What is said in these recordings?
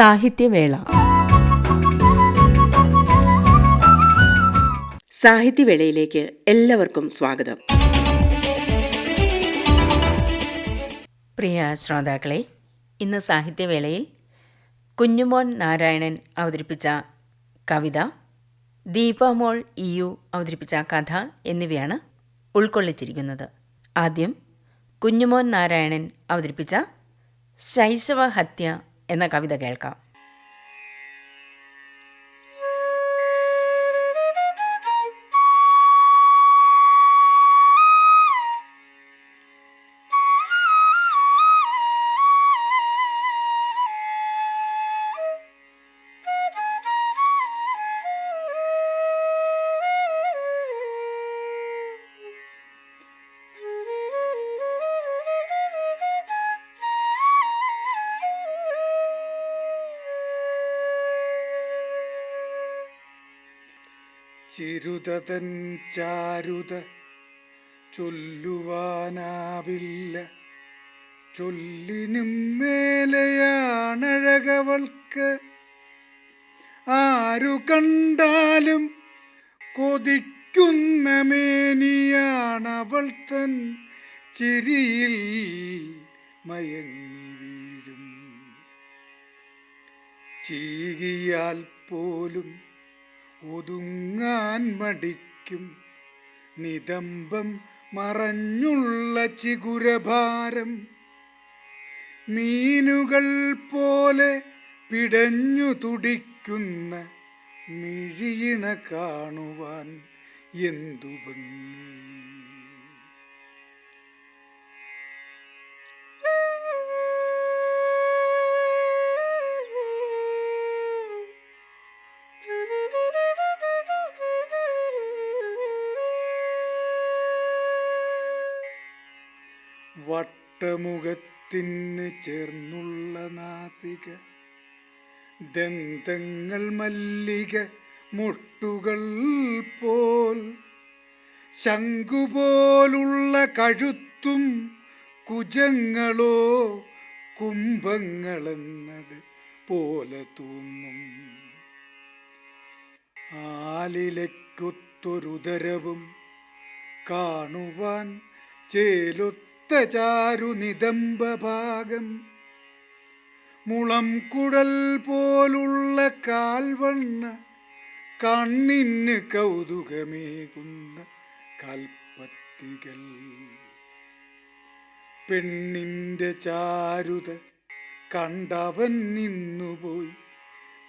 സാഹിത്യവേള. സാഹിത്യവേളയിലേക്ക് എല്ലാവർക്കും സ്വാഗതം. പ്രിയ ശ്രോതാക്കളെ ഇന്ന് സാഹിത്യവേളയിൽ കുഞ്ഞുമോൻ നാരായണൻ അവതരിപ്പിച്ച കവിത ദീപമോൾ ഇയു അവതരിപ്പിച്ച കഥ എന്നിവയാണ് ഉൾക്കൊള്ളിച്ചിരിക്കുന്നത്. ആദ്യം കുഞ്ഞുമോൻ നാരായണൻ അവതരിപ്പിച്ച ശൈശവഹത്യ എന്ന കവിത കേൾക്കാം. ചിരുതതൻ ചാരുത ചൊല്ലുവാനാവില്ല. ചൊല്ലിനും മേലെയാണഴകവൾക്ക്. ആരു കണ്ടാലും കൊതിക്കുന്ന മേനിയാണവൾ തൻ ചിരിയിൽ മയങ്ങി വീഴും. ചീകിയാൽ പോലും ഒതുങ്ങാൻ മടിക്കും. നിതംബം മറഞ്ഞുള്ള ചിഗുരഭാരം. മീനുകൾ പോലെ പിടഞ്ഞു തുടിക്കുന്ന മിഴിയിണ കാണുവാൻ എന്തു ഭംഗി. വട്ടമുഖത്തിന് ചേർന്നുള്ള നാസിക. ദന്തങ്ങൾ മല്ലിക മുട്ടുകൾ പോൽ. ശംഖുപോലുള്ള കഴുത്തും കുജങ്ങളോ കുംഭങ്ങളെന്നത് പോലെ തോന്നും. ആലിലയ്ക്കൊത്തൊരുദരവും കാണുവാൻ ചേലൊത്ത ചാരു നിതംബഭാഗം മുളം കുഴൽ പോലുള്ള കാൽവണ്ണ കണ്ണിന് കൗതുകമേകുന്ന കൽപ്പത്തികൾ. പെണ്ണിന്റെ ചാരുത കണ്ടവൻ നിന്നുപോയി.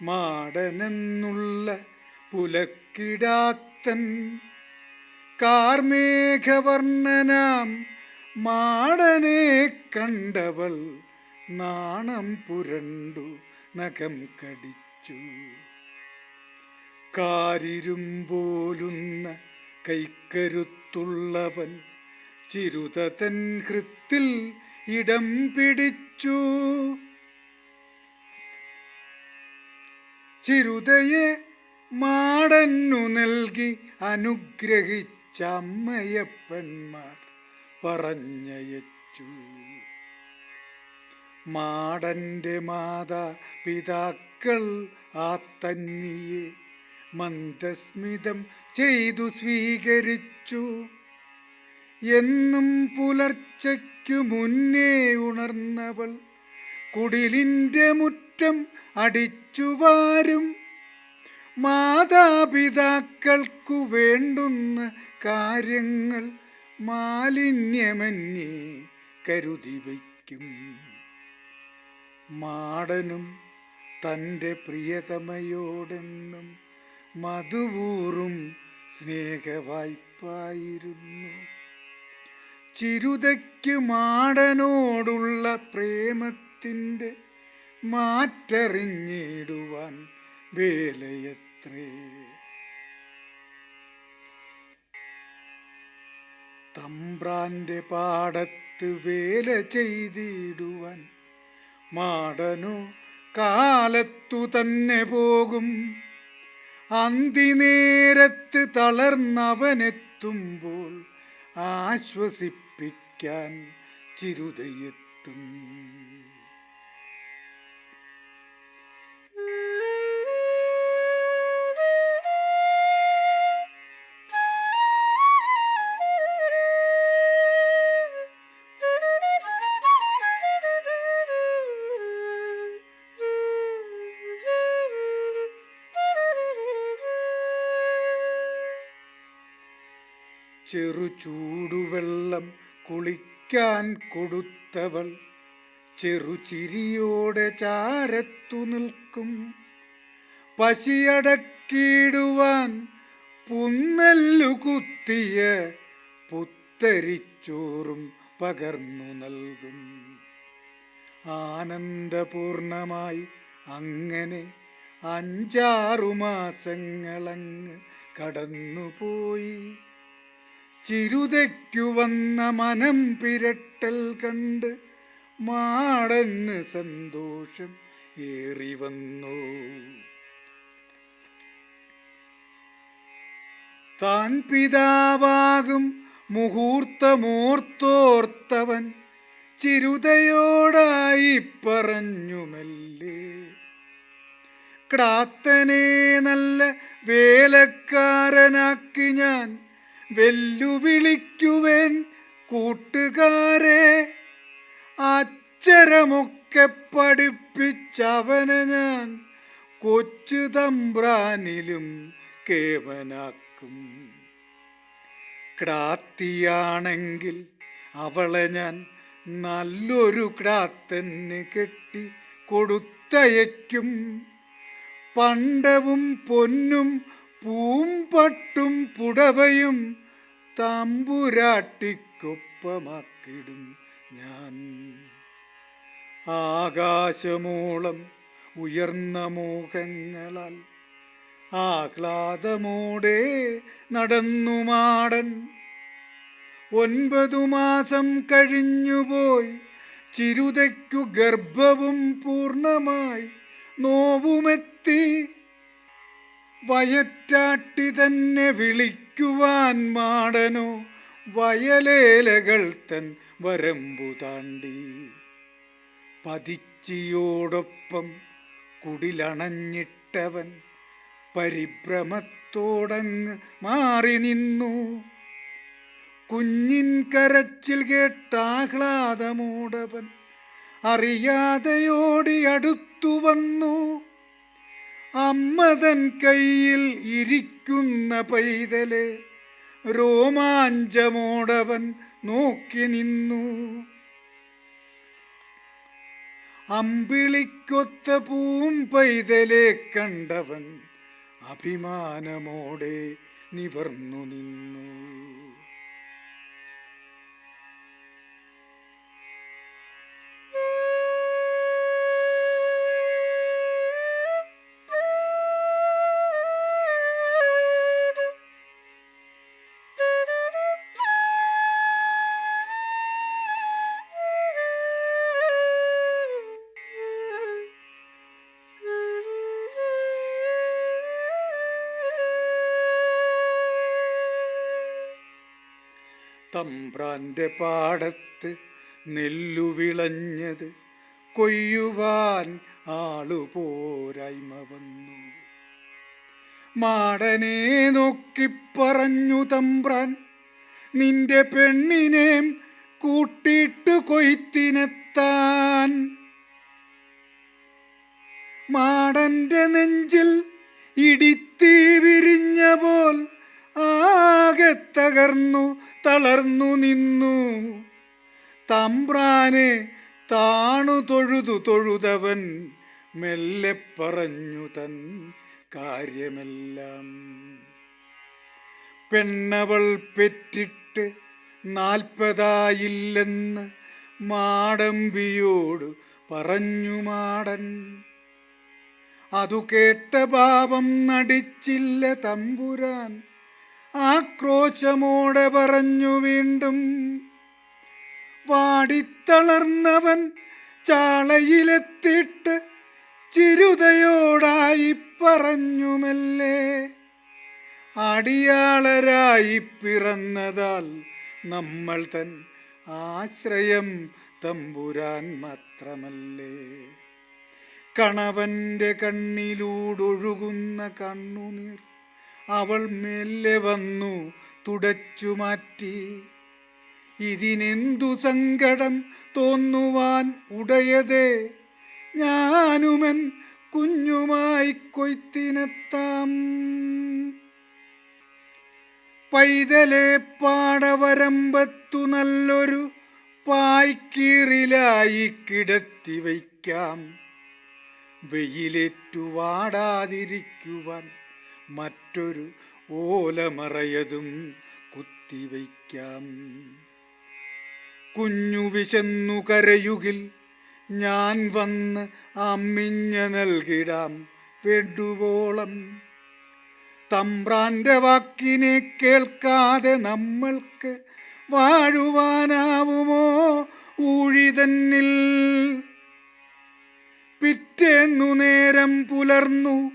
മാടനെന്നുള്ള പുലക്കിടാത്തൻ കാർമേഘവർണനാം മാടനെ കണ്ടവൾ നാണം പുരണ്ടു നഖം കടിച്ചു. കാരിരുമ്പോലുന്ന കൈക്കരുത്തുള്ളവൻ ചിരുതൻ ഹൃത്തിൽ ഇടം പിടിച്ചു. ചിരുതയെ മാടന്നു നൽകി അനുഗ്രഹിച്ച അമ്മയപ്പന്മാർ പറഞ്ഞയച്ചു. മാടന്റെ മാതാ പിതാക്കൾ ആ തന്നിയെ മന്ദസ്മിതം ചെയ്തു സ്വീകരിച്ചു. എന്നും പുലർച്ചയ്ക്കു മുന്നേ ഉണർന്നവൾ കുടിലിന്റെ മുറ്റം അടിച്ചുവാരും മാതാപിതാക്കൾക്കു വേണ്ടുന്ന കാര്യങ്ങൾ മാലിന്യമന്യേ കരുതി വയ്ക്കും. മാടനും തന്റെ പ്രിയതമയോടെന്നും മധുവൂറും സ്നേഹവായ്പായിരുന്നു. ചിരുതയ്ക്ക് മാടനോടുള്ള പ്രേമത്തിന്റെ മാറ്ററിഞ്ഞിടുവാൻ വേലയത്രേ. തമ്പ്രാന്റെ പാടത്ത് വേല ചെയ്തിടുവാൻ. മാടനു കാലത്തു തന്നെ പോകും. അന്തിനേരത്ത് തളർന്നവനെത്തുമ്പോൾ ആശ്വസിപ്പിക്കാൻ ചിരുതയെത്തും. ചെറു ചൂടുവെള്ളം കുളിക്കാൻ കൊടുത്തവൾ ചെറുചിരിയോടെ ചാരത്തു നിൽക്കും. പശിയടക്കിയിടുവാൻ പുന്നല്ലുകുത്തിയ പുത്തരിച്ചോറും പകർന്നു നൽകും. ആനന്ദപൂർണമായി അങ്ങനെ അഞ്ചാറു മാസങ്ങളങ്ങ് കടന്നുപോയി. ചിരുതയ്ക്കു വന്ന മനം പിരട്ടൽ കണ്ട് മാടന് സന്തോഷം ഏറി വന്നു. താൻ പിതാവാകും മുഹൂർത്തമൂർത്തോർത്തവൻ ചിരുതയോടായി പറഞ്ഞു മെല്ലേ ക്രാത്തനെ നല്ല വേലക്കാരനാക്കി ഞാൻ വെല്ലുവിളിക്കുവേൻ കൂട്ടുകാരെ അച്ചരമൊക്കെ പഠിപ്പിച്ചവനെ ഞാൻ കൊച്ചു തമ്പ്രാനിലും കേവനാക്കും. ക്രാത്തിയാണെങ്കിൽ അവളെ ഞാൻ നല്ലൊരു ക്രാത്തന് കെട്ടി കൊടുത്തയക്കും പണ്ടവും പൊന്നും പൂമ്പട്ടും പുടവയും തമ്പുരാട്ടിക്കൊപ്പമാക്കിടും ഞാൻ. ആകാശമൂളം ഉയർന്ന മോഹങ്ങളാൽ ആഹ്ലാദമോടെ നടന്നു മാടൻ. ഒൻപതു മാസം കഴിഞ്ഞുപോയി ചിരുതയ്ക്കു ഗർഭവും പൂർണമായി നോവുമെത്തി. വയറ്റാട്ടി തന്നെ വിളിക്കുവാൻ മാടനോ വയലേലകൾ തൻ വരമ്പു താണ്ടി. പതിച്ചിയോടൊപ്പം കുടിലണഞ്ഞിട്ടവൻ പരിഭ്രമത്തോടങ്ങ് മാറി നിന്നു. കുഞ്ഞിൻ കരച്ചിൽ കേട്ടാഹ്ലാദമോടവൻ അറിയാതെയോടി അടുത്തു വന്നു അമ്മതൻ കയ്യിൽ ഇരിക്കുന്ന പൈതലെ രോമാഞ്ചമോടവൻ നോക്കി നിന്നു. അമ്പിളിക്കൊത്ത പൂം പൈതലെ കണ്ടവൻ അഭിമാനമോടെ നിവർന്നു നിന്നു. തമ്പ്രാന്റെ പാടത്ത് നെല്ലു വിളഞ്ഞത് കൊയ്യുവാൻ ആളുപോരായ്മ വന്നു. മാടനെ നോക്കിപ്പറഞ്ഞു തമ്പ്രാൻ നിന്റെ പെണ്ണിനെ കൂട്ടിയിട്ട് കൊയ്ത്തിനെത്താൻ. മാടന്റെ നെഞ്ചിൽ ഇടിത്തീ തകർന്നു തളർന്നു നിന്നു. തമ്പ്രാനെ താണു തൊഴുതു തൊഴുതവൻ മെല്ലെ പറഞ്ഞു തൻ കാര്യമെല്ലാം. പെണ്ണവൾ പെറ്റിട്ട് നാൽപ്പതായില്ലെന്ന് മാടമ്പിയോട് പറഞ്ഞു മാടൻ. അതു കേട്ട പാപം നടിച്ചില്ല തമ്പുരാൻ. ആക്രോശമോടെ പറഞ്ഞു വീണ്ടും വാടിത്തളർന്നവൻ ചാളയിലെത്തിയിട്ട് ചിരുതയോടായി പറഞ്ഞുമല്ലേ? അടിയാളരായി പിറന്നതാൽ നമ്മൾ തൻ ആശ്രയം തമ്പുരാൻ മാത്രമല്ലേ? കണവന്റെ കണ്ണിലൂടൊഴുകുന്ന കണ്ണുനീർ അവൾ മെല്ലെ വന്നു തുടച്ചു മാറ്റി. ഇതിനെന്തു സങ്കടം തോന്നുവാൻ ഉടയതേ? ഞാനുമൻ കുഞ്ഞുമായി കൊയ്ത്തിനെത്താം. പൈതലെ പാടവരമ്പത്തു നല്ലൊരു പായ്ക്കീറിലായി കിടത്തി വയ്ക്കാം വെയിലേറ്റു വാടാതിരിക്കുവാൻ മറ്റൊരു ഓലമറയതും കുത്തിവയ്ക്കാം. കുഞ്ഞു വിശന്നു കരയുകിൽ ഞാൻ വന്ന് അമ്മിഞ്ഞ നൽകിടാം വേണ്ടുവോളം തമ്പ്രാന്റെ വാക്കിനെ കേൾക്കാതെ നമ്മൾക്ക് വാഴുവാനാവുമോ ഊഴിതന്നിൽ? പിറ്റേന്നു നേരം പുലർന്നു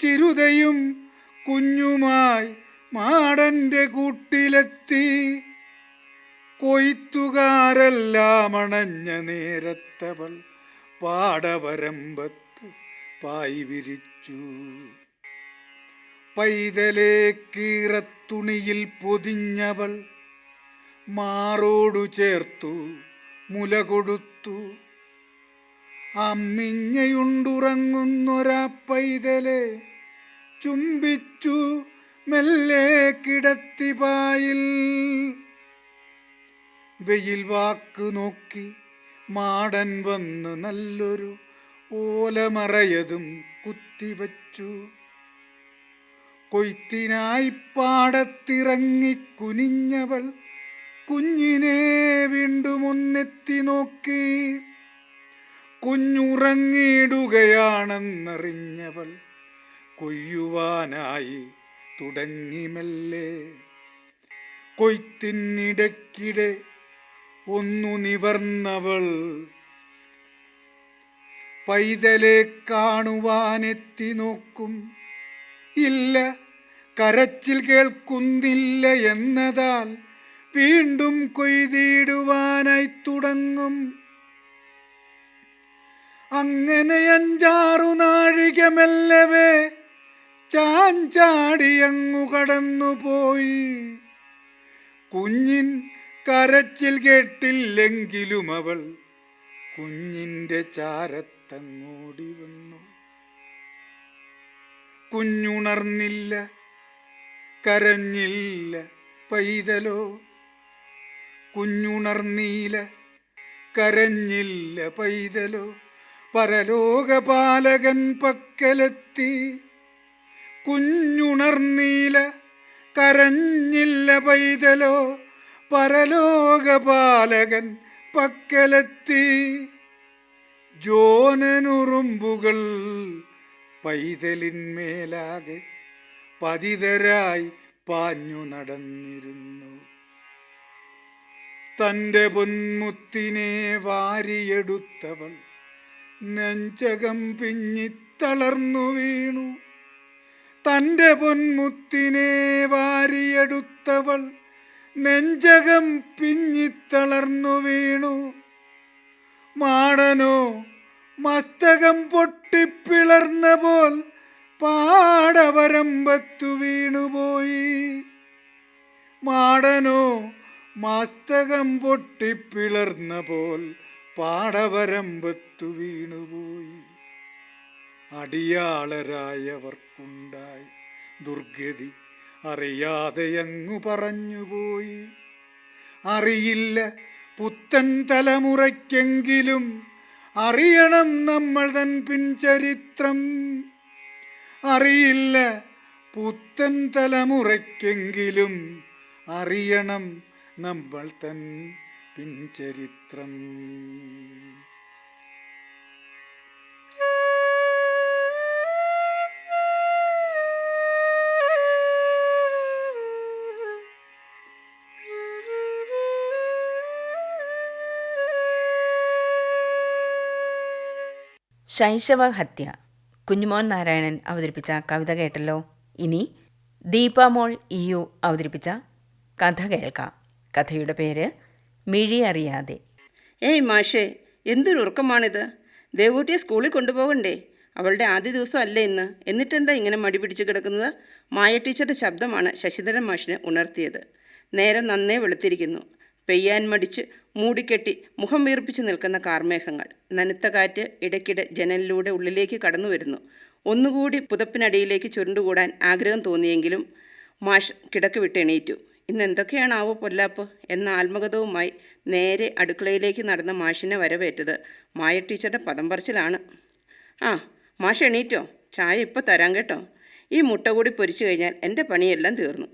ചിരുതയും കുഞ്ഞുമായി മാടന്റെ കൂട്ടിലെത്തി. കൊയ്ത്തുകാരെല്ലാം അണഞ്ഞ നേരത്തവൾ പാടവരമ്പത്ത് പായി വിരിച്ചു. പൈതലേ കീറത്തുണിയിൽ പൊതിഞ്ഞവൾ മാറോടു ചേർത്തു മുല കൊടുത്തു അമ്മിഞ്ഞയുണ്ടുറങ്ങുന്നൊരാ പൈതലെ ചുംബിച്ചു മെല്ലെ കിടത്തി പായിൽ വെയിൽ വാക്ക് നോക്കി മാടൻ വന്ന് നല്ലൊരു ഓലമറയതും കുത്തിവച്ചു കൊയ്ത്തിനായി പാടത്തിറങ്ങി കുനിഞ്ഞവൾ കുഞ്ഞിനെ വീണ്ടും ഒന്നെത്തി നോക്കി. കുഞ്ഞുറങ്ങിയിടുകയാണെന്നറിഞ്ഞവൾ കൊയ്യുവാനായി തുടങ്ങി മെല്ലെ കൊയ്ത്തിനിടയ്ക്കിടെ ഒന്നു നിവർന്നവൾ പൈതലെ കാണുവാനെത്തി നോക്കും. ഇല്ല കരച്ചിൽ കേൾക്കുന്നില്ല എന്നതാൽ വീണ്ടും കൊയ്തിടുവാനായി തുടങ്ങും. അങ്ങനെ അഞ്ചാറു നാഴിക മെല്ലവേ ചാഞ്ചാടിയങ്ങു കടന്നുപോയി കുഞ്ഞിൻ കരച്ചിൽ കേട്ടില്ലെങ്കിലും അവൾ കുഞ്ഞിന്റെ ചാരത്തങ്ങോടി വന്നു. കുഞ്ഞുണർന്നില്ല കരഞ്ഞില്ല പൈതലോ. കുഞ്ഞുണർന്നീല കരഞ്ഞില്ല പൈതലോ. പരലോകപാലകൻ പക്കലെത്തി. കുഞ്ഞുണർന്നീല കരഞ്ഞില്ല പൈതലോ പരലോകപാലകൻ പക്കലെത്തി. ജോനനുറുമ്പുകൾ പൈതലിന്മേലാകെ പതിതരായി പാഞ്ഞു നടന്നിരുന്നു. തന്റെ പൊന്മുത്തിനെ വാരിയെടുത്തവൾ നെഞ്ചകം പിഞ്ഞിത്തളർന്നു വീണു. തന്റെ പൊന്മുത്തിനെ വാരിയെടുത്തവൾ നെഞ്ചകം പിഞ്ഞിത്തളർന്നു വീണു. മാടനോ മസ്തകം പൊട്ടിപ്പിളർന്ന പോൽ പാടവരമ്പത്തു വീണുപോയി മാടനോ മസ്തകം പൊട്ടിപ്പിളർന്ന പോൽ പാടവരമ്പത്തു വീണുപോയി അടിയാളരായവർക്കുണ്ടായി. ദുർഗതി അറിയാതെ അങ്ങു പറഞ്ഞുപോയി. അറിയില്ല പുത്തൻ തലമുറയ്ക്കെങ്കിലും അറിയണം നമ്മൾ തൻ പിൻചരിത്രം. അറിയില്ല പുത്തൻ തലമുറയ്ക്കെങ്കിലും അറിയണം നമ്മൾ തൻ പിൻചരിത്രം. ശൈശവ ഹത്യ. കുഞ്ഞുമോൻ നാരായണൻ അവതരിപ്പിച്ച കവിത കേട്ടല്ലോ. ഇനി ദീപാമോൾ ഇയു അവതരിപ്പിച്ച കഥ കേൾക്കാം. കഥയുടെ പേര് മിഴി അറിയാതെ. ഏയ് മാഷേ എന്തൊരു ഉറക്കമാണിത്. ദേവൂട്ടിയെ സ്കൂളിൽ കൊണ്ടുപോകണ്ടേ? അവളുടെ ആദ്യ ദിവസം അല്ലേ ഇന്ന്. എന്നിട്ടെന്താ ഇങ്ങനെ മടി പിടിച്ച് കിടക്കുന്നത്? മായ ടീച്ചറുടെ ശബ്ദമാണ് ശശിധരൻ മാഷിനെ ഉണർത്തിയത്. നേരം നന്നേ വെളുത്തിരിക്കുന്നു. പെയ്യാൻ മടിച്ച് മൂടിക്കെട്ടി മുഖം വീർപ്പിച്ച് നിൽക്കുന്ന കാർമേഘങ്ങൾ. നനുത്ത കാറ്റ് ഇടയ്ക്കിടെ ജനലിലൂടെ ഉള്ളിലേക്ക് കടന്നു വരുന്നു. ഒന്നുകൂടി പുതപ്പിനടിയിലേക്ക് ചുരുണ്ടുകൂടാൻ ആഗ്രഹം തോന്നിയെങ്കിലും മാഷ് കിടക്ക് വിട്ട് എണീറ്റു. ഇന്ന് എന്തൊക്കെയാണാവോ പൊല്ലാപ്പ് എന്ന ആത്മകഥവുമായി നേരെ അടുക്കളയിലേക്ക് നടന്ന മാഷിനെ വരവേറ്റത് മായ ടീച്ചറുടെ പദം പറച്ചിലാണ് ആ മാഷ് എണീറ്റോ? ചായ ഇപ്പോൾ തരാം കേട്ടോ. ഈ മുട്ട കൂടി പൊരിച്ചു കഴിഞ്ഞാൽ എന്റെ പണിയെല്ലാം തീർന്നു.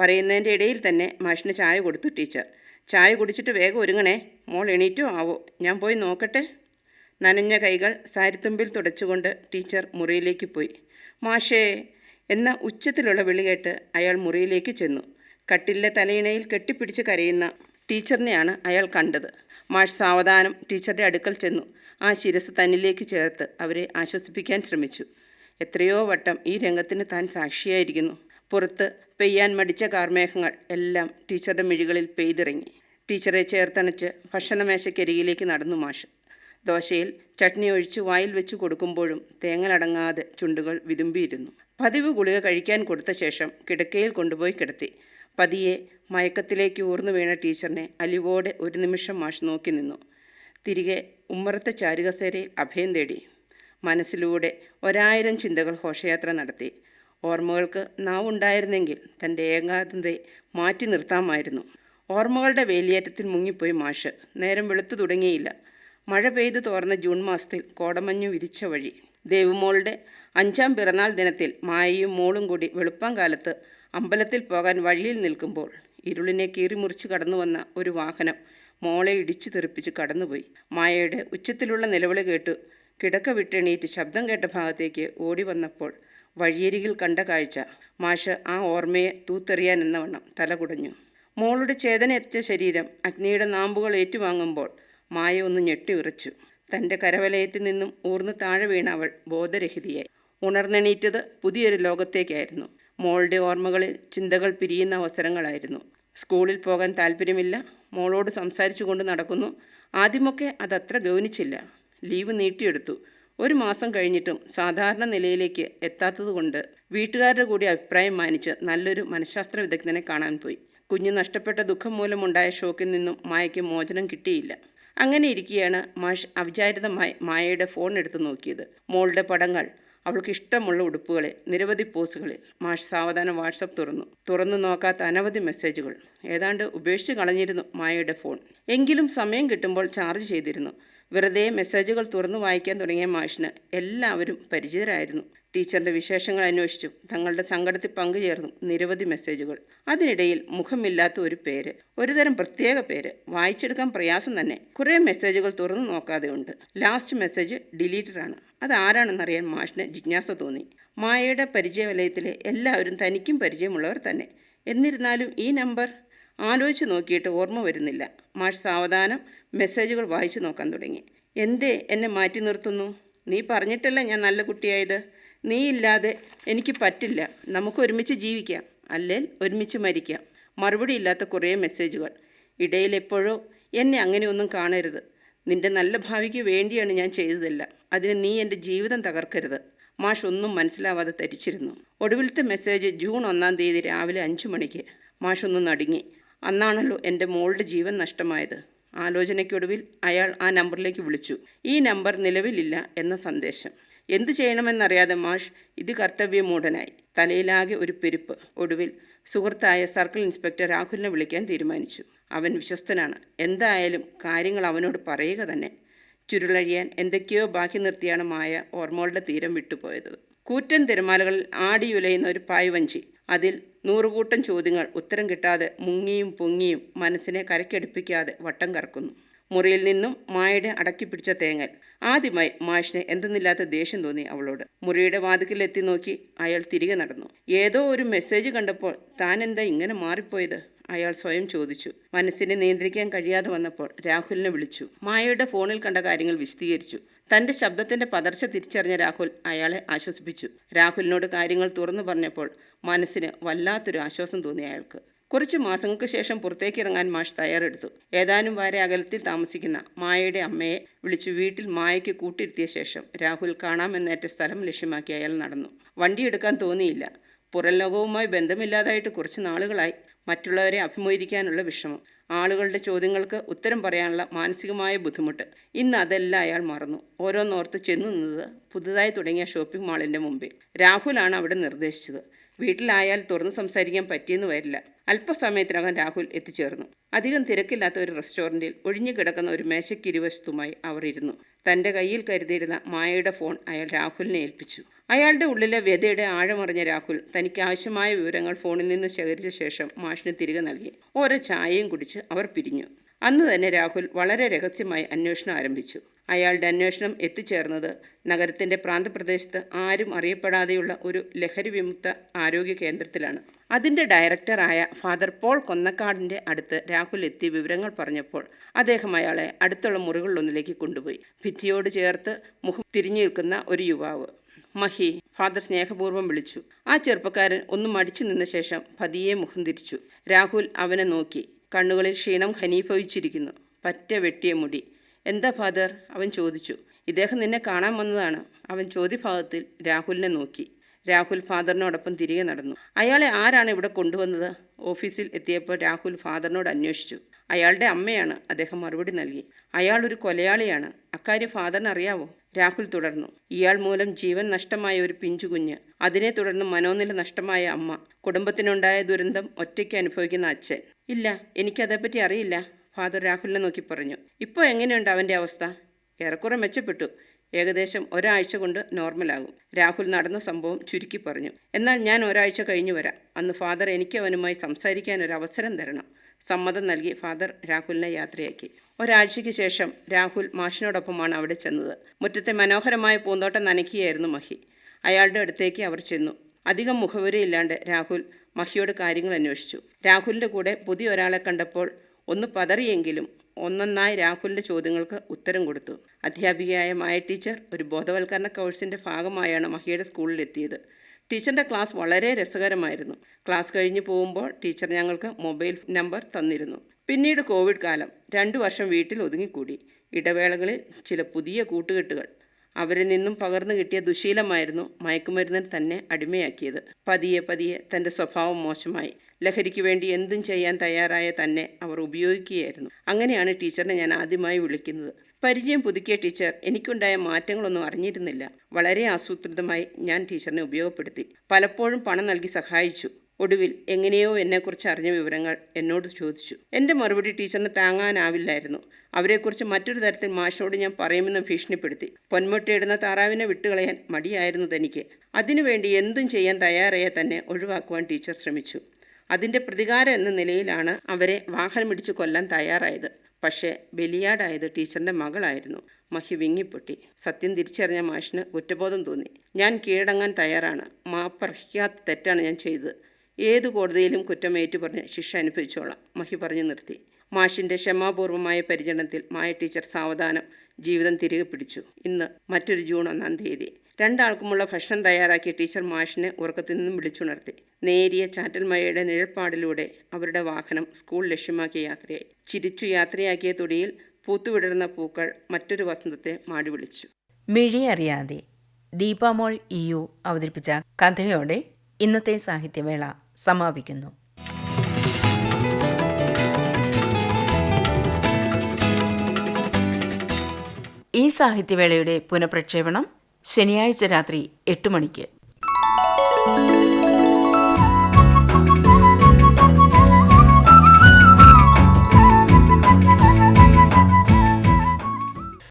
പറയുന്നതിന്റെ ഇടയിൽ തന്നെ മാഷിന് ചായ കൊടുത്തു ടീച്ചർ. ചായ കുടിച്ചിട്ട് വേഗം ഒരുങ്ങണേ. മോൾ എണീറ്റോ? ആവോ. ഞാൻ പോയി നോക്കട്ടെ. നനഞ്ഞ കൈകൾ സാരിത്തുമ്പിൽ തുടച്ചുകൊണ്ട് ടീച്ചർ മുറിയിലേക്ക് പോയി. മാഷേ എന്ന ഉച്ചത്തിലുള്ള വിളി കേട്ട് അയാൾ മുറിയിലേക്ക് ചെന്നു. കട്ടിലെ തലയിണയിൽ കെട്ടിപ്പിടിച്ച് കരയുന്ന ടീച്ചറിനെയാണ് അയാൾ കണ്ടത്. മാഷ് സാവധാനം ടീച്ചറുടെ അടുക്കൽ ചെന്നു. ആ ശിരസ് തന്നിലേക്ക് ചേർത്ത് അവരെ ആശ്വസിപ്പിക്കാൻ ശ്രമിച്ചു. എത്രയോ വട്ടം ഈ രംഗത്തിന് താൻ സാക്ഷിയായിരിക്കുന്നു. പുറത്ത് പെയ്യാൻ മടിച്ച കാർമേഘങ്ങൾ എല്ലാം ടീച്ചറുടെ മിഴികളിൽ പെയ്തിറങ്ങി. ടീച്ചറെ ചേർത്തണച്ച് ഭക്ഷണമേശക്കരികിലേക്ക് നടന്നു മാഷ്. ദോശയിൽ ചട്നി ഒഴിച്ച് വായിൽ വെച്ച് കൊടുക്കുമ്പോഴും തേങ്ങലടങ്ങാതെ ചുണ്ടുകൾ വിതുമ്പിയിരുന്നു. പതിവ് ഗുളിക കഴിക്കാൻ കൊടുത്ത ശേഷം കിടക്കയിൽ കൊണ്ടുപോയി കിടത്തി. പതിയെ മയക്കത്തിലേക്ക് ഊർന്നു വീണ ടീച്ചറിനെ അലിവോടെ ഒരു നിമിഷം മാഷ് നോക്കി നിന്നു. തിരികെ ഉമ്മറത്തെ ചാരുകസേരയിൽ അഭയം തേടി. മനസ്സിലൂടെ ഒരായിരം ചിന്തകൾ ഘോഷയാത്ര നടത്തി. ഓർമ്മകൾക്ക് നാവുണ്ടായിരുന്നെങ്കിൽ തന്റെ ഏകാന്തതയെ മാറ്റി നിർത്താമായിരുന്നു. ഓർമ്മകളുടെ വേലിയേറ്റത്തിൽ മുങ്ങിപ്പോയി മാഷ്. നേരം വെളുത്തു തുടങ്ങിയില്ല. മഴ പെയ്തു തോർന്ന ജൂൺ മാസത്തിൽ കോടമഞ്ഞു വിരിച്ച വഴി. ദേവുമോളുടെ അഞ്ചാം പിറന്നാൾ ദിനത്തിൽ മായയും മോളും കൂടി വെളുപ്പാങ്കാലത്ത് അമ്പലത്തിൽ പോകാൻ വഴിയിൽ നിൽക്കുമ്പോൾ ഇരുളിനെ കീറിമുറിച്ച് കടന്നു വന്ന ഒരു വാഹനം മോളെ ഇടിച്ചു തെറിപ്പിച്ച് കടന്നുപോയി. മായയുടെ ഉച്ചത്തിലുള്ള നിലവിളി കേട്ടു കിടക്ക വിട്ടെണീറ്റ് ശബ്ദം കേട്ട ഭാഗത്തേക്ക് ഓടി വന്നപ്പോൾ വഴിയരികിൽ കണ്ട കാഴ്ച. മാഷ് ആ ഓർമ്മയെ തൂത്തെറിയാൻ എന്നവണ്ണം തല കുടഞ്ഞു മോളുടെ ചേതനയെത്തിയ ശരീരം അഗ്നിയുടെ നാമ്പുകൾ ഏറ്റുവാങ്ങുമ്പോൾ മായ ഒന്ന് ഞെട്ടി ഉറച്ചു. തന്റെ കരവലയത്തിൽ നിന്നും ഊർന്ന് താഴെ വീണ അവൾ ബോധരഹിതയായി. ഉണർന്നെണീറ്റത് പുതിയൊരു ലോകത്തേക്കായിരുന്നു. മോളുടെ ഓർമ്മകളിൽ ചിന്തകൾ പിരിയുന്ന അവസരങ്ങളായിരുന്നു. സ്കൂളിൽ പോകാൻ താല്പര്യമില്ല. മോളോട് സംസാരിച്ചു കൊണ്ട് നടക്കുന്നു. ആദ്യമൊക്കെ അതത്ര ഗൗനിച്ചില്ല. ലീവ് നീട്ടിയെടുത്തു. ഒരു മാസം കഴിഞ്ഞിട്ടും സാധാരണ നിലയിലേക്ക് എത്താത്തതുകൊണ്ട് വീട്ടുകാരുടെ കൂടി അഭിപ്രായം മാനിച്ച് നല്ലൊരു മനഃശാസ്ത്ര വിദഗ്ധനെ കാണാൻ പോയി. കുഞ്ഞ് നഷ്ടപ്പെട്ട ദുഃഖം മൂലമുണ്ടായ ഷോക്കിൽ നിന്നും മായയ്ക്ക് മോചനം കിട്ടിയില്ല. അങ്ങനെ ഇരിക്കുകയാണ് മാഷ് അവിചാരിതമായി മായയുടെ ഫോൺ എടുത്തു നോക്കിയത്. മോളുടെ പടങ്ങൾ അവൾക്ക് ഇഷ്ടമുള്ള ഉടുപ്പുകളെ നിരവധി പോസുകളിൽ മാഷ് സാവധാനം വാട്സപ്പ് തുറന്നു. തുറന്നു നോക്കാത്ത അനവധി മെസ്സേജുകൾ. ഏതാണ്ട് ഉപേക്ഷിച്ച് കളഞ്ഞിരുന്നു മായയുടെ ഫോൺ. എങ്കിലും സമയം കിട്ടുമ്പോൾ ചാർജ് ചെയ്തിരുന്നു. വെറുതെ മെസ്സേജുകൾ തുറന്നു വായിക്കാൻ തുടങ്ങിയ മാഷിന് എല്ലാവരും പരിചിതരായിരുന്നു. ടീച്ചറിന്റെ വിശേഷങ്ങൾ അന്വേഷിച്ചു. തങ്ങളുടെ സങ്കടത്തിൽ പങ്കുചേർന്നും നിരവധി മെസ്സേജുകൾ. അതിനിടയിൽ മുഖമില്ലാത്ത ഒരു പേര് ഒരുതരം പ്രത്യേക പേര് വായിച്ചെടുക്കാൻ പ്രയാസം തന്നെ കുറേ മെസ്സേജുകൾ തുറന്നു നോക്കാതെ ഉണ്ട് ലാസ്റ്റ് മെസ്സേജ് ഡിലീറ്റഡ് ആണ് അത് ആരാണെന്നറിയാൻ മാഷിന് ജിജ്ഞാസ തോന്നി. മായയുടെ പരിചയവലയത്തിലെ എല്ലാവരും തനിക്കും പരിചയമുള്ളവർ തന്നെ. എന്നിരുന്നാലും ഈ നമ്പർ ആലോചിച്ച് നോക്കിയിട്ട് ഓർമ്മ വരുന്നില്ല. മാഷ് സാവധാനം മെസ്സേജുകൾ വായിച്ചു നോക്കാൻ തുടങ്ങി. എന്തേ എന്നെ മാറ്റി നിർത്തുന്നു? നീ പറഞ്ഞിട്ടല്ല ഞാൻ നല്ല കുട്ടിയായത്? നീ ഇല്ലാതെ എനിക്ക് പറ്റില്ല. നമുക്ക് ഒരുമിച്ച് ജീവിക്കാം. അല്ലെങ്കിൽ ഒരുമിച്ച് മരിക്കാം. മറുപടി ഇല്ലാത്ത കുറേ മെസ്സേജുകൾ. ഇടയിൽ എപ്പോഴോ എന്നെ അങ്ങനെയൊന്നും കാണരുത്. നിന്റെ നല്ല ഭാവിക്ക് വേണ്ടിയാണ് ഞാൻ ചെയ്തതല്ല. അതിന് നീ എന്റെ ജീവിതം തകർക്കരുത്. മാഷ് ഒന്നും മനസ്സിലാവാതെ തരിച്ചിരുന്നു. ഒടുവിലത്തെ മെസ്സേജ് ജൂൺ ഒന്നാം തീയതി രാവിലെ അഞ്ചു മണിക്ക്. മാഷ് ഒന്ന് നടുങ്ങി. അന്നാണല്ലോ എന്റെ മോളുടെ ജീവൻ നഷ്ടമായത്. ആലോചനയ്ക്കൊടുവിൽ അയാൾ ആ നമ്പറിലേക്ക് വിളിച്ചു. ഈ നമ്പർ നിലവിലില്ല എന്ന സന്ദേശം. എന്തു ചെയ്യണമെന്നറിയാതെ മാഷ് ഇത് കർത്തവ്യമൂഢനായി. തലയിലാകെ ഒരു പെരുപ്പ്. ഒടുവിൽ സുഹൃത്തായ സർക്കിൾ ഇൻസ്പെക്ടർ രാഹുലിനെ വിളിക്കാൻ തീരുമാനിച്ചു. അവൻ വിശ്വസ്തനാണ്. എന്തായാലും കാര്യങ്ങൾ അവനോട് പറയുക തന്നെ. ചുരുളഴിയാൻ എന്തൊക്കെയോ ബാക്കി നിർത്തിയാണ് മായ ഓർമ്മകളുടെ തീരം വിട്ടുപോയത്. കൂറ്റൻ തിരമാലകളിൽ ആടിയുലയുന്ന ഒരു പായ്വഞ്ചി. അതിൽ നൂറുകൂട്ടം ചോദ്യങ്ങൾ ഉത്തരം കിട്ടാതെ മുങ്ങിയും പൊങ്ങിയും മനസ്സിനെ കരക്കടുപ്പിക്കാതെ വട്ടം കറക്കുന്നു. മുറിയിൽ നിന്നും മായയുടെ അടക്കി പിടിച്ച തേങ്ങൽ. ആദ്യമായി മാഷിനെ എന്തെന്നില്ലാത്ത ദേഷ്യം തോന്നി അവളോട്. മുറിയുടെ വാതിക്കലെത്തി നോക്കി അയാൾ തിരികെ നടന്നു. ഏതോ ഒരു മെസ്സേജ് കണ്ടപ്പോൾ താൻ എന്താ ഇങ്ങനെ മാറിപ്പോയത്? അയാൾ സ്വയം ചോദിച്ചു. മനസ്സിനെ നിയന്ത്രിക്കാൻ കഴിയാതെ വന്നപ്പോൾ രാഹുലിനെ വിളിച്ചു. മായയുടെ ഫോണിൽ കണ്ട കാര്യങ്ങൾ വിശദീകരിച്ചു. തന്റെ ശബ്ദത്തിന്റെ പതർച്ച തിരിച്ചറിഞ്ഞ രാഹുൽ അയാളെ ആശ്വസിപ്പിച്ചു. രാഹുലിനോട് കാര്യങ്ങൾ തുറന്നു പറഞ്ഞപ്പോൾ മനസ്സിന് വല്ലാത്തൊരു ആശ്വാസം തോന്നി അയാൾക്ക്. കുറച്ച് മാസങ്ങൾക്ക് ശേഷം പുറത്തേക്ക് ഇറങ്ങാൻ മാഷ് തയ്യാറെടുത്തു. ഏതാനും വാരെ അകലത്തിൽ താമസിക്കുന്ന മായയുടെ അമ്മയെ വിളിച്ചു വീട്ടിൽ മായയ്ക്ക് കൂട്ടിരുത്തിയ ശേഷം രാഹുൽ കാണാമെന്നേറ്റ സ്ഥലം ലക്ഷ്യമാക്കി അയാൾ നടന്നു. വണ്ടിയെടുക്കാൻ തോന്നിയില്ല. പുറം ലോകവുമായി ബന്ധമില്ലാതായിട്ട് കുറച്ച് നാളുകളായി. മറ്റുള്ളവരെ അഭിമുഖീകരിക്കാനുള്ള വിഷമം. ആളുകളുടെ ചോദ്യങ്ങൾക്ക് ഉത്തരം പറയാനുള്ള മാനസികമായ ബുദ്ധിമുട്ട്. ഇന്ന് അതെല്ലാം അയാൾ മറന്നു. ഓരോന്നോർത്ത് ചെന്നു നിന്നത് പുതുതായി തുടങ്ങിയ ഷോപ്പിംഗ് മാളിന്റെ മുമ്പിൽ. രാഹുലാണ് അവിടെ നിർദ്ദേശിച്ചത്. വീട്ടിലായാൽ തുറന്ന് സംസാരിക്കാൻ പറ്റിയെന്ന് വരില്ല. അല്പസമയത്തിനകം രാഹുൽ എത്തിച്ചേർന്നു. അധികം തിരക്കില്ലാത്ത ഒരു റെസ്റ്റോറന്റിൽ ഒഴിഞ്ഞു കിടക്കുന്ന ഒരു മേശക്കിരുവശത്തുമായി അവർ ഇരുന്നു. തന്റെ കയ്യിൽ കരുതിയിരുന്ന മായയുടെ ഫോൺ അയാൾ രാഹുലിനെ ഏൽപ്പിച്ചു. അയാളുടെ ഉള്ളിലെ വ്യതയുടെ ആഴമറിഞ്ഞ രാഹുൽ തനിക്ക് ആവശ്യമായ വിവരങ്ങൾ ഫോണിൽ നിന്ന് ശേഖരിച്ച ശേഷം മാഷിന് തിരികെ നൽകി. ഓരോ ചായയും കുടിച്ച് അവർ പിരിഞ്ഞു. അന്ന് തന്നെ രാഹുൽ വളരെ രഹസ്യമായി അന്വേഷണം ആരംഭിച്ചു. അയാളുടെ അന്വേഷണം എത്തിച്ചേർന്നത് നഗരത്തിന്റെ പ്രാന്തപ്രദേശത്ത് ആരും അറിയപ്പെടാതെയുള്ള ഒരു ലഹരി വിമുക്ത ആരോഗ്യ കേന്ദ്രത്തിലാണ്. അതിന്റെ ഡയറക്ടറായ ഫാദർ പോൾ കൊന്നക്കാടിന്റെ അടുത്ത് രാഹുൽ എത്തി വിവരങ്ങൾ പറഞ്ഞപ്പോൾ അദ്ദേഹം അയാളെ അടുത്തുള്ള മുറികളിലൊന്നിലേക്ക് കൊണ്ടുപോയി. ഭിത്തിയോട് ചേർത്ത് മുഖം തിരിഞ്ഞു നിൽക്കുന്ന ഒരു യുവാവ് മഹി ഫാദർ സ്നേഹപൂർവം വിളിച്ചു. ആ ചെറുപ്പക്കാരൻ ഒന്ന് മടിച്ചു നിന്ന ശേഷം പതിയെ മുഖം തിരിച്ചു. രാഹുൽ അവനെ നോക്കി. കണ്ണുകളിൽ ക്ഷീണം ഖനീഭവിച്ചിരിക്കുന്നു പറ്റ വെട്ടിയ മുടി. എന്താ ഫാദർ? അവൻ ചോദിച്ചു. ഇദ്ദേഹം നിന്നെ കാണാൻ വന്നതാണ്. അവൻ ചോദ്യഭാഗത്തിൽ രാഹുലിനെ നോക്കി. രാഹുൽ ഫാദറിനോടൊപ്പം തിരികെ നടന്നു. അയാളെ ആരാണ് ഇവിടെ കൊണ്ടുവന്നത്? ഓഫീസിൽ എത്തിയപ്പോൾ രാഹുൽ ഫാദറിനോട് അന്വേഷിച്ചു. അയാളുടെ അമ്മയാണ്. അദ്ദേഹം മറുപടി നൽകി. അയാൾ ഒരു കൊലയാളിയാണ്. അക്കാര്യം ഫാദറിന് അറിയാവോ രാഹുൽ തുടർന്നു. ഇയാൾ മൂലം ജീവൻ നഷ്ടമായ ഒരു പിഞ്ചുകുഞ്ഞ് അതിനെ തുടർന്ന് മനോനില നഷ്ടമായ അമ്മ കുടുംബത്തിനുണ്ടായ ദുരന്തം ഒറ്റയ്ക്ക് അനുഭവിക്കുന്ന അച്ഛൻ. ഇല്ല എനിക്കതേപ്പറ്റി അറിയില്ല ഫാദർ രാഹുലിനെ നോക്കി പറഞ്ഞു. ഇപ്പോൾ എങ്ങനെയുണ്ട് അവന്റെ അവസ്ഥ? ഏറെക്കുറെ മെച്ചപ്പെട്ടു. ഏകദേശം ഒരാഴ്ച കൊണ്ട് നോർമലാകും. രാഹുൽ നടന്ന സംഭവം ചുരുക്കി പറഞ്ഞു. എന്നാൽ ഞാൻ ഒരാഴ്ച കഴിഞ്ഞു വരാം. അന്ന് ഫാദർ എനിക്ക് അവനുമായി സംസാരിക്കാൻ ഒരു അവസരം തരണം. സമ്മതം നൽകി ഫാദർ രാഹുലിനെ യാത്രയാക്കി. ഒരാഴ്ചയ്ക്ക് ശേഷം രാഹുൽ മാഷിനോടൊപ്പമാണ് അവിടെ ചെന്നത്. മുറ്റത്തെ മനോഹരമായ പൂന്തോട്ടം നനയ്ക്കുകയായിരുന്നു മഹി. അയാളുടെ അടുത്തേക്ക് അവർ ചെന്നു. അധികം മുഖവരിയില്ലാണ്ട് രാഹുൽ മഹിയോട് കാര്യങ്ങൾ അന്വേഷിച്ചു. രാഹുലിന്റെ കൂടെ പുതിയ ഒരാളെ കണ്ടപ്പോൾ ഒന്ന് പതറിയെങ്കിലും ഒന്നൊന്നായി രാഹുലിന്റെ ചോദ്യങ്ങൾക്ക് ഉത്തരം കൊടുത്തു. അധ്യാപികയായ മായ ടീച്ചർ ഒരു ബോധവൽക്കരണ കോഴ്സിന്റെ ഭാഗമായാണ് മഹിയുടെ സ്കൂളിലെത്തിയത് ടീച്ചറിന്റെ ക്ലാസ് വളരെ രസകരമായിരുന്നു. ക്ലാസ് കഴിഞ്ഞ് പോകുമ്പോൾ ടീച്ചർ ഞങ്ങൾക്ക് മൊബൈൽ നമ്പർ തന്നിരുന്നു. പിന്നീട് കോവിഡ് കാലം രണ്ടു വർഷം വീട്ടിൽ ഒതുങ്ങിക്കൂടി. ഇടവേളകളിൽ ചില പുതിയ കൂട്ടുകെട്ടുകൾ അവരിൽ നിന്നും പകർന്നു കിട്ടിയ ദുശീലമായിരുന്നു മയക്കുമരുന്നിന് തന്നെ അടിമയാക്കിയത്. പതിയെ പതിയെ തന്റെ സ്വഭാവം മോശമായി. ലഹരിക്ക് വേണ്ടി എന്തും ചെയ്യാൻ തയ്യാറായ തന്നെ അവർ ഉപയോഗിക്കുകയായിരുന്നു. അങ്ങനെയാണ് ടീച്ചറിനെ ഞാൻ ആദ്യമായി വിളിക്കുന്നത്. പരിചയം പുതുക്കിയ ടീച്ചർ എനിക്കുണ്ടായ മാറ്റങ്ങളൊന്നും അറിഞ്ഞിരുന്നില്ല. വളരെ ആസൂത്രിതമായി ഞാൻ ടീച്ചറിനെ ഉപയോഗപ്പെടുത്തി. പലപ്പോഴും പണം നൽകി സഹായിച്ചു. ഒടുവിൽ എങ്ങനെയോ എന്നെക്കുറിച്ച് അറിഞ്ഞ വിവരങ്ങൾ എന്നോട് ചോദിച്ചു. എന്റെ മറുപടി ടീച്ചറിന് താങ്ങാനാവില്ലായിരുന്നു. അവരെക്കുറിച്ച് മറ്റൊരു തരത്തിൽ മാഷിനോട് ഞാൻ പറയുമെന്ന് ഭീഷണിപ്പെടുത്തി. പൊന്മുട്ടയിടുന്ന താറാവിനെ വിട്ടുകളയാൻ മടിയായിരുന്നു തനിക്ക്. അതിനുവേണ്ടി എന്തും ചെയ്യാൻ തയ്യാറായ തന്നെ ഒഴിവാക്കുവാൻ ടീച്ചർ ശ്രമിച്ചു. അതിന്റെ പ്രതികാരം എന്ന നിലയിലാണ് അവരെ വാഹനമിടിച്ച് കൊല്ലാൻ തയ്യാറായത്. പക്ഷേ ബലിയാടായത് ടീച്ചറിന്റെ മകളായിരുന്നു. മഹി വിങ്ങിപ്പൊട്ടി. സത്യം തിരിച്ചറിഞ്ഞ മാഷിന് കുറ്റബോധം തോന്നി. ഞാൻ കീഴടങ്ങാൻ തയ്യാറാണ്. മാപ്പർഹിക്കാത്ത തെറ്റാണ് ഞാൻ ചെയ്തത്. ഏത് കോടതിയിലും കുറ്റം ഏറ്റുപറഞ്ഞ് ശിക്ഷ അനുഭവിച്ചോളാം. മഹി പറഞ്ഞു നിർത്തി. മാഷിന്റെ ക്ഷമാപൂർവമായ പരിചരണത്തിൽ മായ ടീച്ചർ സാവധാനം ജീവിതം തിരികെ പിടിച്ചു. ഇന്ന് മറ്റൊരു ജൂൺ ഒന്നാം തീയതി. രണ്ടാൾക്കുമുള്ള ഭക്ഷണം തയ്യാറാക്കിയ ടീച്ചർ മാഷിനെ ഉറക്കത്തിൽ നിന്നും വിളിച്ചുണർത്തി. നേരിയ ചാറ്റൽ മഴയുടെ നിഴൽപ്പാടിലൂടെ അവരുടെ വാഹനം സ്കൂൾ ലക്ഷ്യമാക്കിയ യാത്രയായി. ചിരിച്ചു യാത്രയാക്കിയ തുടിയിൽ പൂത്തുവിടരുന്ന പൂക്കൾ മറ്റൊരു വസന്തത്തെ മാടി വിളിച്ചു മിഴി അറിയാതെ ദീപാമോൾ ഇയു അവതരിപ്പിച്ച കഥയോടെ ഇന്നത്തെ സാഹിത്യവേള സമാപിക്കുന്നു. ഈ സാഹിത്യവേളയുടെ പുനഃപ്രക്ഷേപണം ശനിയാഴ്ച രാത്രി എട്ട് മണിക്ക്.